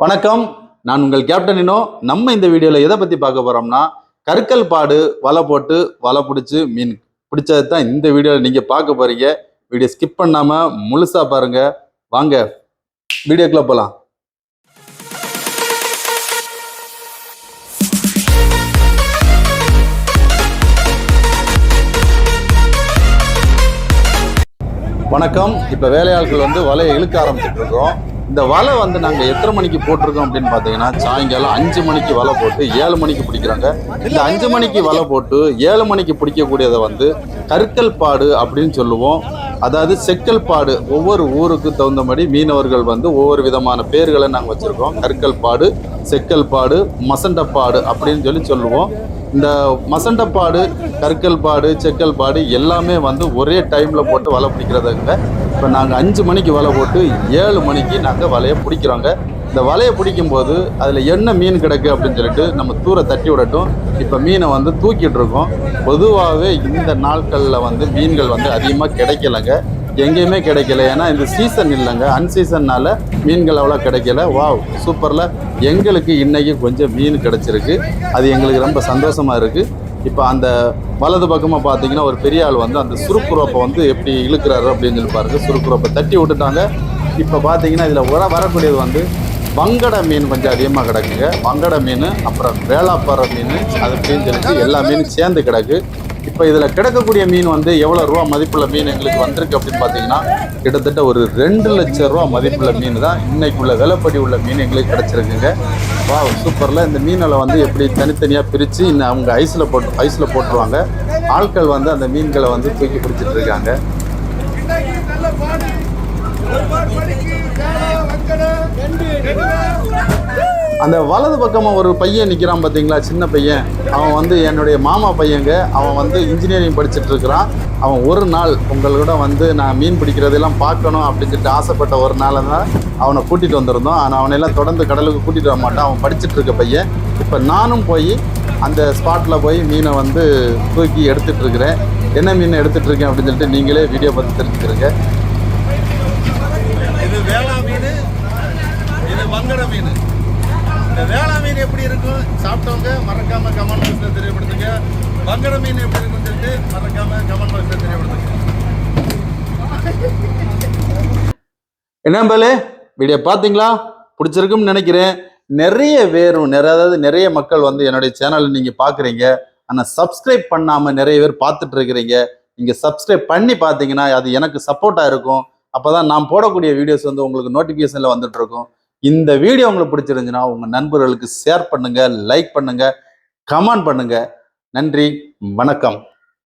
வணக்கம். நான் உங்கள் கேப்டனினோ நம்ம இந்த வீடியோவில் எதை பற்றி பார்க்க போகிறோம்னா கற்கள் பாடு வலை போட்டு வலை பிடிச்சி மீன் பிடிச்சது தான் இந்த வீடியோவில் நீங்கள் பார்க்க போகிறீங்க வீடியோ ஸ்கிப் பண்ணாமல் முழுசாக பாருங்கள் வாங்க வீடியோக்குள்ளே போகலாம் வணக்கம். இப்போ வேலையாட்கள் வந்து வலையை இழுக்க ஆரம்பிச்சுட்டு இருக்கிறோம். இந்த வலை வந்து நாங்கள் எத்தனை மணிக்கு போட்டிருக்கோம் அப்படின்னு பார்த்தீங்கன்னா சாயங்காலம் அஞ்சு மணிக்கு வலை போட்டு ஏழு மணிக்கு பிடிக்கிறாங்க. இந்த அஞ்சு மணிக்கு வலை போட்டு ஏழு மணிக்கு பிடிக்கக்கூடியதை வந்து கருக்கல் பாடு அப்படின்னு சொல்லுவோம். அதாவது செக்கல் பாடு ஒவ்வொரு ஊருக்கு தகுந்தபடி மீனவர்கள் வந்து ஒவ்வொரு விதமான பேர்களை நாங்கள் வச்சுருக்கோம். கருக்கல் பாடு செக்கல் பாடு மசண்டப்பாடு அப்படின்னு சொல்லி சொல்லுவோம். இந்த மசண்டப்பாடு கற்கள் பாடு செக்கல் பாடு எல்லாமே வந்து ஒரே டைமில் போட்டு வலை பிடிக்கிறதுங்க. இப்போ நாங்கள் அஞ்சு மணிக்கு வலை போட்டு ஏழு மணிக்கு நாங்கள் வலையை பிடிக்கிறோங்க. இந்த வலையை பிடிக்கும்போது அதில் என்ன மீன் கிடக்கு அப்படின்னு சொல்லிட்டு நம்ம தூர தட்டி விடட்டும். இப்போ மீனை வந்து தூக்கிட்டு இருக்கோம். பொதுவாகவே இந்த நாட்களில் வந்து மீன்கள் வந்து அதிகமாக கிடைக்கலங்க. எங்கேயுமே கிடைக்கல. ஏன்னா இந்த சீசன் இல்லைங்க. அன்சீசன்னால் மீன்கள் அவ்வளோ கிடைக்கல. வாவ் சூப்பரில் எங்களுக்கு இன்றைக்கி கொஞ்சம் மீன் கிடச்சிருக்கு. அது எங்களுக்கு ரொம்ப சந்தோஷமாக இருக்குது இப்போ அந்த வலது பக்கமாக பார்த்தீங்கன்னா ஒரு பெரிய ஆள் வந்து அந்த சுருக்குரோப்பை வந்து எப்படி இழுக்கிறாரு அப்படின்னு சொல்லி பாருங்கள் சுருக்குரோப்பை தட்டி விட்டுட்டாங்க. இப்போ பார்த்தீங்கன்னா இதில் உர வரக்கூடியது வந்து வங்கட மீன் கொஞ்சம் அதிகமாக கிடக்குங்க. வங்கட மீன் அப்புறம் வேளாப்பாறை மீன் அது அப்படின்னு சொல்லிட்டு எல்லா மீனும் சேர்ந்து கிடக்கு. இப்போ இதில் கிடக்கக்கூடிய மீன் வந்து எவ்வளோ ரூபா மதிப்புள்ள மீன் எங்களுக்கு வந்திருக்கு அப்படின்னு பார்த்தீங்கன்னா கிட்டத்தட்ட ஒரு ரெண்டு லட்சம் ரூபா மதிப்புள்ள மீன் தான் இன்னைக்கு உள்ள விலைப்படி உள்ள மீன் எங்களுக்கு கிடச்சிருக்குங்க. வா சூப்பரில். இந்த மீனில் வந்து எப்படி தனித்தனியாக பிரித்து இன்னும் அவங்க ஐஸில் போட்டு ஐஸில் போட்டுருவாங்க. ஆட்கள் வந்து அந்த மீன்களை வந்து தூக்கி பிடிச்சிட்டு இருக்காங்க. அந்த வலது பக்கமாக ஒரு பையன் நிற்கிறான் பார்த்தீங்களா சின்ன பையன். அவன் வந்து என்னுடைய மாமா பையங்க. அவன் வந்து இன்ஜினியரிங் படிச்சுட்டு இருக்கிறான். அவன் ஒரு நாள் உங்களோட வந்து நான் மீன் பிடிக்கிறதெல்லாம் பார்க்கணும் அப்படின்னு சொல்லிட்டு ஆசைப்பட்ட ஒரு நாள் தான் அவனை கூட்டிகிட்டு வந்திருந்தோம். ஆனால் அவனையெல்லாம் தொடர்ந்து கடலுக்கு கூட்டிகிட்டு வர மாட்டான். அவன் படிச்சுட்டு இருக்க பையன். இப்போ நானும் போய் அந்த ஸ்பாட்டில் போய் மீனை வந்து தூக்கி எடுத்துகிட்டு இருக்கிறேன். என்ன மீனை எடுத்துகிட்டு இருக்கேன் அப்படின்னு சொல்லிட்டு நீங்களே வீடியோ பார்த்து தெரிஞ்சுக்கிறீங்க. இது வேளா மீன். இது வங்கட மீன். இந்த வேளா மீன் எப்படி இருக்கும் சாப்பிட்டவங்க மறக்காம கமெண்ட் பாக்ஸ்ல தெரியப்படுத்துங்க. பங்கட மீன் எப்படி இருக்கும்னு சொல்லிட்டு மறக்காம கமெண்ட் பாக்ஸ்ல தெரியப்படுத்துங்க. என்ன பேலே வீடியோ பார்த்தீங்களா? பிடிச்சிருக்குன்னு நினைக்கிறேன். நிறைய பேரும் நிறைய அதாவது நிறைய மக்கள் வந்து என்னுடைய சேனலில் நீங்கள் பார்க்குறீங்க ஆனால் சப்ஸ்கிரைப் பண்ணாமல் நிறைய பேர் பார்த்துட்டு இருக்கிறீங்க. நீங்கள் சப்ஸ்கிரைப் பண்ணி பார்த்தீங்கன்னா அது எனக்கு சப்போர்ட்டாக இருக்கும். அப்போ தான் நான் போடக்கூடிய வீடியோஸ் வந்து உங்களுக்கு நோட்டிஃபிகேஷனில் வந்துட்டு இருக்கும். இந்த வீடியோ உங்களுக்கு பிடிச்சிருந்துச்சுன்னா உங்கள் நண்பர்களுக்கு ஷேர் பண்ணுங்கள் லைக் பண்ணுங்கள் கமெண்ட் பண்ணுங்கள் நன்றி வணக்கம்.